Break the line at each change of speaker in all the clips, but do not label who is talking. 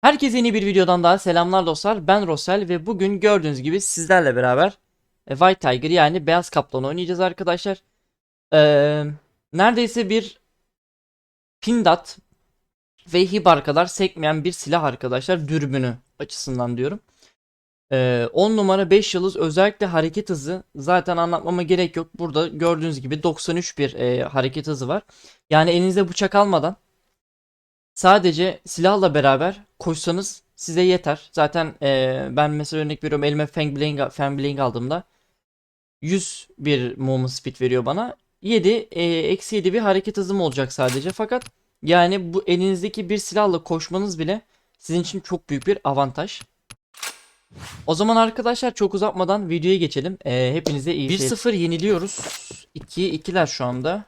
Herkese yeni bir videodan daha selamlar dostlar. Ben Rosel ve bugün gördüğünüz gibi sizlerle beraber e, White Tiger yani Beyaz Kaplan oynayacağız arkadaşlar. Ee, neredeyse bir Pindat ve Hibar kadar sekmeyen bir silah arkadaşlar dürbünü açısından diyorum. Ee, 10 numara 5 yıldız özellikle hareket hızı zaten anlatmama gerek yok. Burada gördüğünüz gibi 93 bir e, hareket hızı var. Yani elinize bıçak almadan Sadece silahla beraber koşsanız size yeter. Zaten eee, ben mesela örnek veriyorum elime Fang Bling, Fang Bling aldığımda 100 bir movement speed veriyor bana. 7 eee, eksi 7 bir hareket hızım olacak sadece. Fakat yani bu elinizdeki bir silahla koşmanız bile sizin için çok büyük bir avantaj. O zaman arkadaşlar çok uzatmadan videoya geçelim. Eee, hepinize iyi 1-0 yeniliyoruz. 2'ye 2'ler şu anda.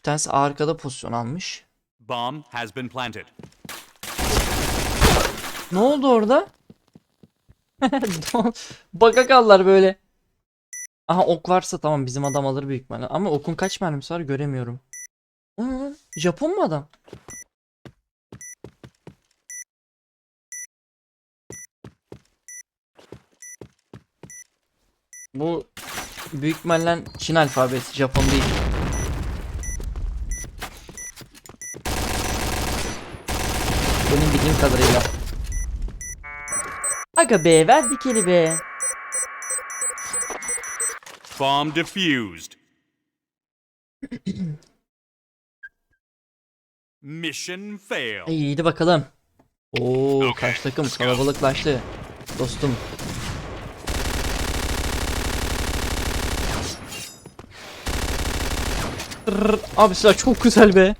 Bir tanesi arkada pozisyon almış.
Bomb has been planted.
Ne oldu orada? Baka kaldılar böyle. Aha ok varsa tamam bizim adam alır büyük ihtimalle. Ama okun kaç mermisi var göremiyorum. Aa, Japon mu adam? Bu büyük ihtimalle Çin alfabesi Japon değil. Benim bildiğim kadarıyla. Aga be ver dikeli be.
Bomb defused. Mission failed.
İyiydi bakalım. Oo karşı takım kalabalıklaştı. Dostum. Abi silah çok güzel be.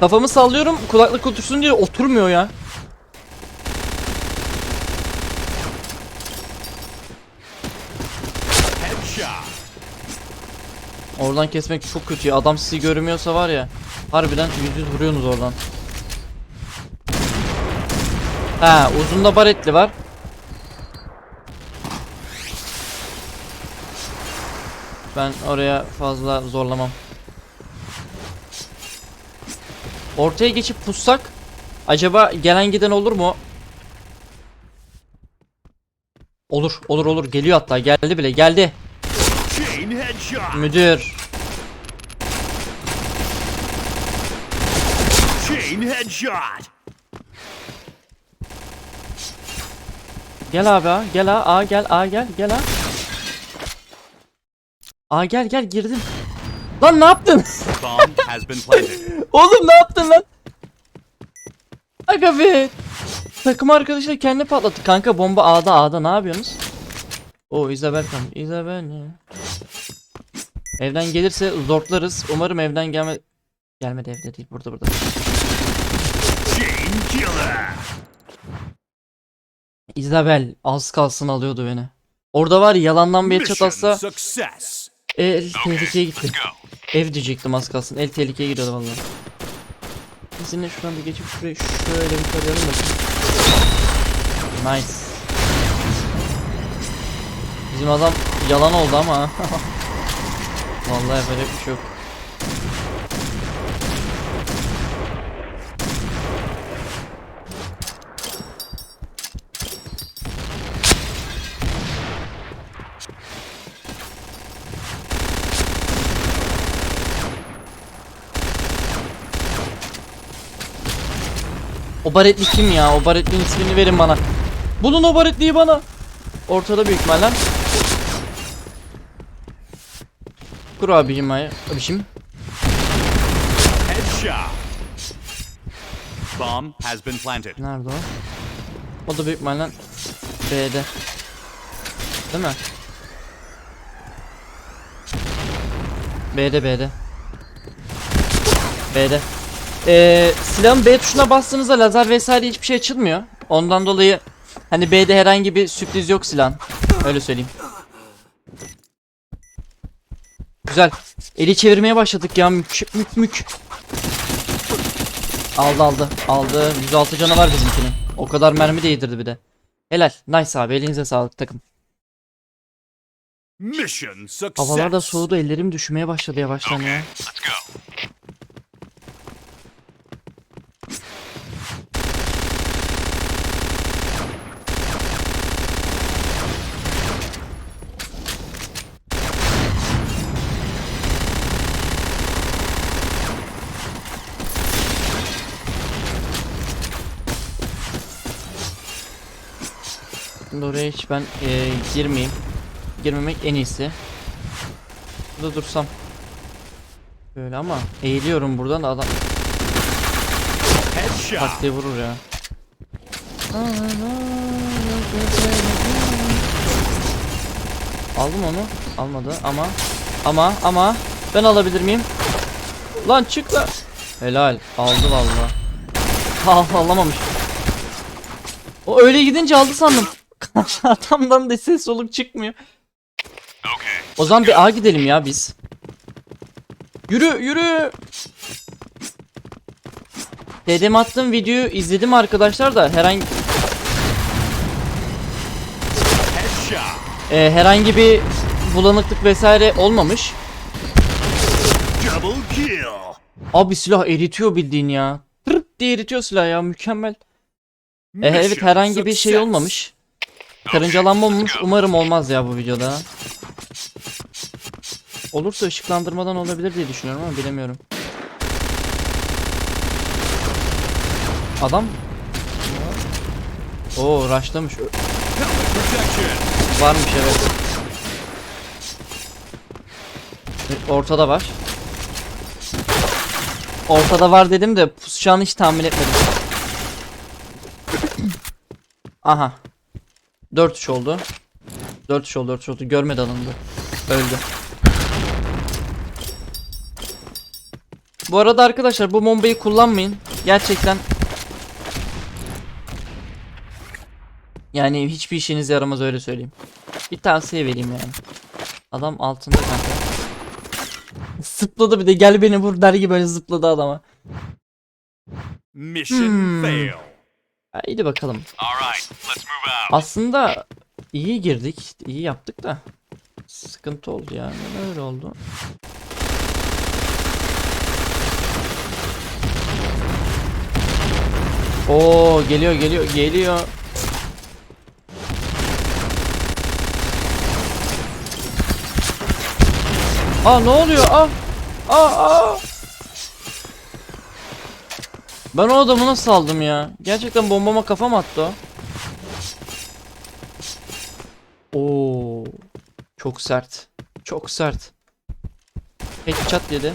Kafamı sallıyorum kulaklık otursun diye oturmuyor ya. Oradan kesmek çok kötü ya. Adam sizi görmüyorsa var ya. Harbiden yüz yüz vuruyorsunuz oradan. Ha uzunda baretli var. Ben oraya fazla zorlamam. Ortaya geçip pussak acaba gelen giden olur mu? Olur, olur, olur. Geliyor hatta. Geldi bile. Geldi. Müdür.
Chain headshot.
Gel abi gel A, A gel, A gel, gel A. A gel gel girdim. Lan ne yaptın?
Bomb has been planted.
Oğlum ne yaptın lan? Aga be. Takım arkadaşı da kendi patlattı. Kanka bomba A'da A'da ne yapıyorsunuz? O Isabel tam. Isabel ne? Evden gelirse zortlarız. Umarım evden gelme... Gelmedi evde değil burada burada. Isabel az kalsın alıyordu beni. Orada var ya, yalandan bir
Mission
atsa el tehlikeye gitti. Ev diyecektim az kalsın. El tehlikeye giriyordu vallahi. Sizinle şuradan bir geçip şurayı şöyle bir tarayalım bakayım. Nice. Bizim adam yalan oldu ama. vallahi yapacak bir şey yok. O baretli kim ya? O baretlinin ismini verin bana. Bulun o baretliyi bana. Ortada büyük ihtimalle. Kur abicim ay abicim.
Headshot. Bomb has been planted.
Nerede o? O da büyük ihtimalle B'de. Değil mi? B'de B'de. B'de. Ee, silahın B tuşuna bastığınızda lazer vesaire hiçbir şey açılmıyor. Ondan dolayı hani B'de herhangi bir sürpriz yok silahın. Öyle söyleyeyim. Güzel. Eli çevirmeye başladık ya. Mük mük mük. Aldı aldı. Aldı. 106 canavar bizimkinin. O kadar mermi de yedirdi bir de. Helal. Nice abi. Elinize sağlık takım.
Mission success.
Havalar da soğudu. Ellerim düşmeye başladı yavaştan ya.
Let's
şeklinde oraya hiç ben e, girmeyeyim. Girmemek en iyisi. Burada dursam. Böyle ama eğiliyorum buradan da adam
Headshot.
taktiği vurur ya. Aldım onu. Almadı ama ama ama ben alabilir miyim? Lan çık lan. Helal. Aldı vallahi. Ha alamamış. O öyle gidince aldı sandım. Adamdan da ses soluk çıkmıyor. O zaman bir A gidelim ya biz. Yürü yürü. Dedem attığım videoyu izledim arkadaşlar da herhangi e, herhangi bir bulanıklık vesaire olmamış.
Double kill.
Abi silah eritiyor bildiğin ya. Pırt diye eritiyor silah ya mükemmel. E, evet herhangi bir şey olmamış. Karıncalanma olmamış. Umarım olmaz ya bu videoda. Olursa ışıklandırmadan olabilir diye düşünüyorum ama bilemiyorum. Adam Oo rushlamış. Varmış evet. Ortada var. Ortada var dedim de pusacağını hiç tahmin etmedim. Aha. 4 3 oldu. 4 3 oldu 4 3 oldu. Görmedi alındı. Öldü. Bu arada arkadaşlar bu bombayı kullanmayın. Gerçekten Yani hiçbir işinize yaramaz öyle söyleyeyim. Bir tavsiye vereyim yani. Adam altında kanka. Zıpladı bir de gel beni vur der gibi böyle zıpladı adama.
Mission
Hmm.
fail.
Haydi bakalım. Aslında iyi girdik, iyi yaptık da sıkıntı oldu ya. Neden öyle oldu? Oo geliyor geliyor geliyor. Aa ne oluyor? Aa! Aa! Aa! Ben o adamı nasıl aldım ya? Gerçekten bombama kafam attı o. Oo. Çok sert. Çok sert. Headshot yedi.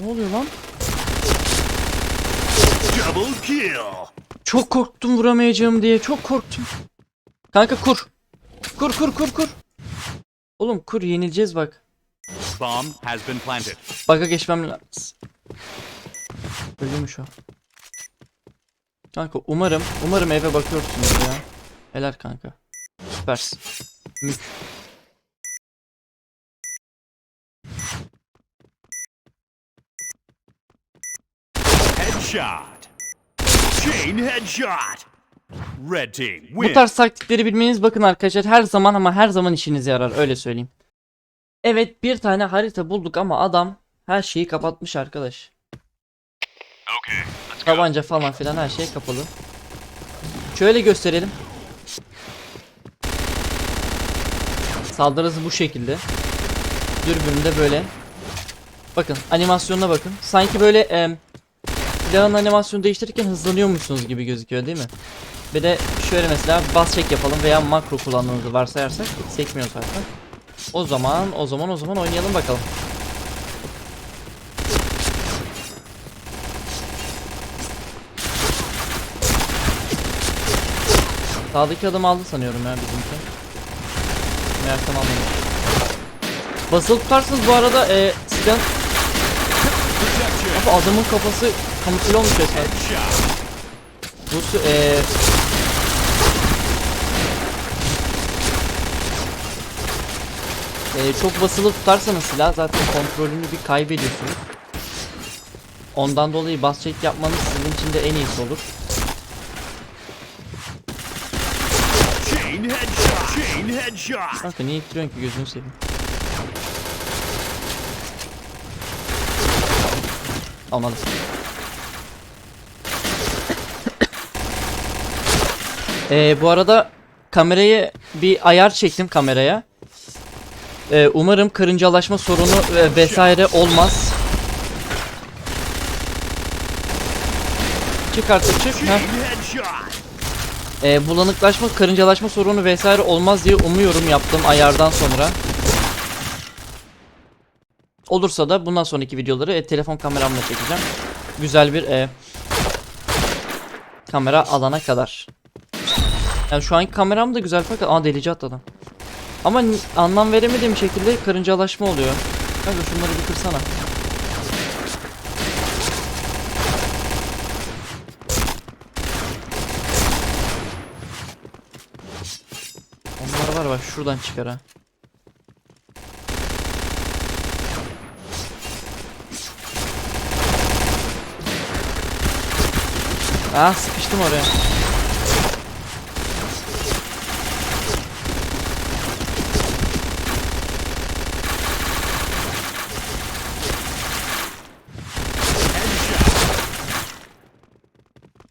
Ne oluyor lan?
Double kill.
Çok korktum vuramayacağım diye. Çok korktum. Kanka kur. Kur kur kur kur. Oğlum kur yenileceğiz bak.
Bomb has been planted.
Baka geçmem lazım. Ölümüş o. Kanka umarım, umarım eve bakıyorsunuz ya. Helal kanka. Süpersin. Mük.
Headshot. Chain headshot. Red team
Bu
win.
tarz taktikleri bilmeniz bakın arkadaşlar her zaman ama her zaman işinize yarar öyle söyleyeyim. Evet bir tane harita bulduk ama adam her şeyi kapatmış arkadaş. Tabanca falan filan her şey kapalı. Şöyle gösterelim. Saldırı hızı bu şekilde. Dürbünde böyle. Bakın animasyonuna bakın. Sanki böyle em, silahın animasyonu değiştirirken hızlanıyormuşsunuz gibi gözüküyor değil mi? Bir de şöyle mesela bas çek yapalım veya makro kullandığınızı varsayarsak sekmiyor zaten. O zaman o zaman o zaman oynayalım bakalım. Sağdaki adam aldı sanıyorum ya bizimki. Meğersem almamış. Basılı tutarsınız bu arada e,
Protection.
Abi adamın kafası kamufle olmuş resmen. Bu eee Eee, çok basılı tutarsanız silah zaten kontrolünü bir kaybediyorsunuz. Ondan dolayı bas çek yapmanız sizin için de en iyisi olur.
Chain headshot.
Kanka niye ittiriyorsun ki gözünü seveyim. Olmadı. Ee, bu arada kamerayı bir ayar çektim kameraya. Ee, umarım karıncalaşma sorunu e, vesaire olmaz. Çık artık çık. Heh. E, bulanıklaşma, karıncalaşma sorunu vesaire olmaz diye umuyorum yaptığım ayardan sonra. Olursa da bundan sonraki videoları e, telefon kameramla çekeceğim. Güzel bir e, kamera alana kadar. Yani şu anki kameram da güzel fakat aa delici atladım. Ama anlam veremediğim şekilde karıncalaşma oluyor. Kanka şunları bir kırsana. Onlar var bak şuradan çıkar ha. Ah sıkıştım oraya.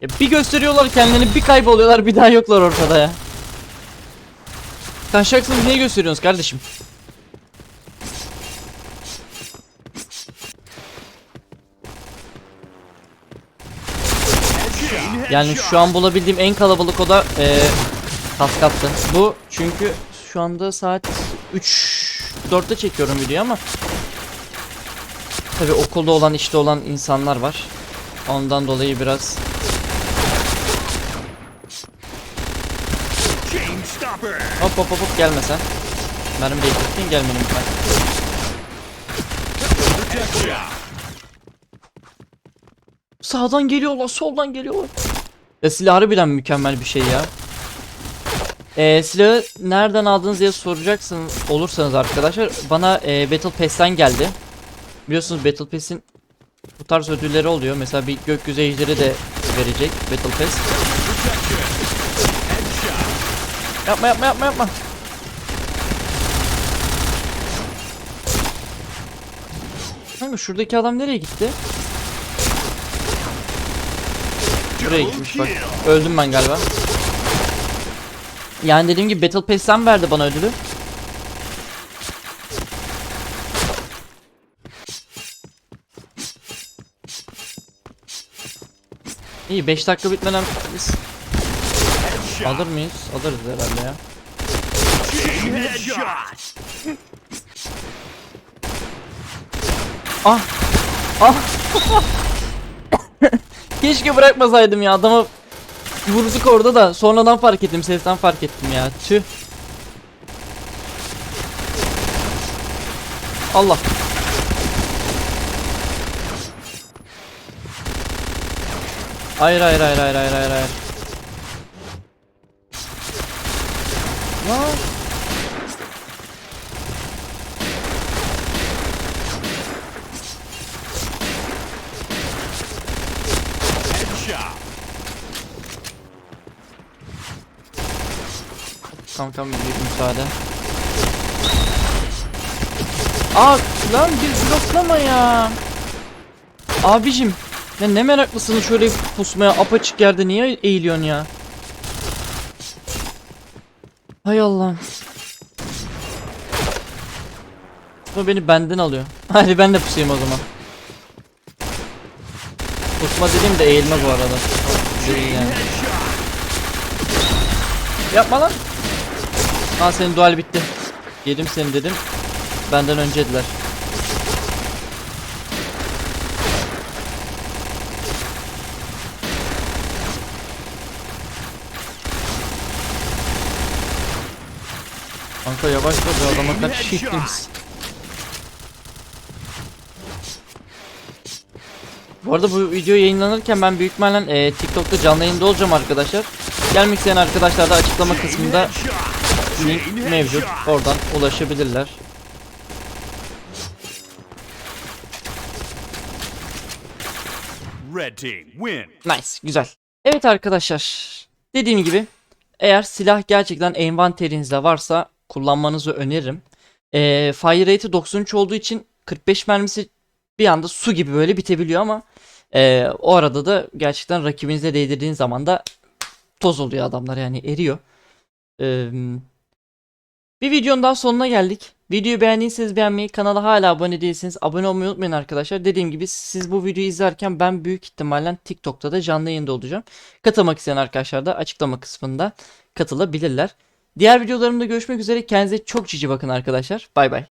Ya bir gösteriyorlar kendini bir kayboluyorlar bir daha yoklar ortada ya. Taşacaksınız niye gösteriyorsunuz kardeşim? Yani şu an bulabildiğim en kalabalık oda eee kaskattı. Bu çünkü şu anda saat 3 4'te çekiyorum videoyu ama Tabi okulda olan işte olan insanlar var. Ondan dolayı biraz
Chain stopper.
Hop hop hop, gelme sen. Mermi beklettin gelmeyin lütfen. Sağdan geliyorlar, soldan geliyorlar. Ya silah harbiden mükemmel bir şey ya. Ee, silahı nereden aldınız diye soracaksınız olursanız arkadaşlar bana e, Battle Pass'ten geldi. Biliyorsunuz Battle Pass'in bu tarz ödülleri oluyor. Mesela bir gökyüzü ejderi de verecek Battle Pass. Yapma yapma yapma yapma. Kanka şuradaki adam nereye gitti? Buraya gitmiş bak. Öldüm ben galiba. Yani dediğim gibi Battle Pass'ten verdi bana ödülü. İyi 5 dakika bitmeden. Alır mıyız? Alırız herhalde ya. Ah! Ah! Keşke bırakmasaydım ya adamı vurduk orada da sonradan fark ettim sesten fark ettim ya tüh Allah Hayır hayır hayır hayır hayır hayır hayır Lan
Headshot.
Kankam bir müsaade. Aa lan bir bloklama ya. Abicim ya ne meraklısın şöyle pusmaya apaçık yerde niye eğiliyorsun ya? Hay Allah'ım. Bu beni benden alıyor. Hadi ben de pusayım o zaman. Pusma dediğim de eğilme bu arada. Yani. Yapma lan. Ha senin dual bitti. Yedim seni dedim. Benden öncediler. Kanka yavaş ol bir adama kaç kişi ittiniz. Bu arada bu video yayınlanırken ben büyük ihtimalle e, TikTok'ta canlı yayında olacağım arkadaşlar. Gelmek isteyen arkadaşlar da açıklama kısmında link mevcut. Oradan ulaşabilirler. Nice, güzel. Evet arkadaşlar, dediğim gibi eğer silah gerçekten envanterinizde varsa kullanmanızı öneririm. E, fire rate'i 93 olduğu için 45 mermisi bir anda su gibi böyle bitebiliyor ama e, o arada da gerçekten rakibinize değdirdiğin zaman da toz oluyor adamlar yani eriyor. E, bir videonun daha sonuna geldik. Videoyu beğendiyseniz beğenmeyi, kanala hala abone değilseniz abone olmayı unutmayın arkadaşlar. Dediğim gibi siz bu videoyu izlerken ben büyük ihtimalle TikTok'ta da canlı yayında olacağım. Katılmak isteyen arkadaşlar da açıklama kısmında katılabilirler. Diğer videolarımda görüşmek üzere. Kendinize çok cici bakın arkadaşlar. Bay bay.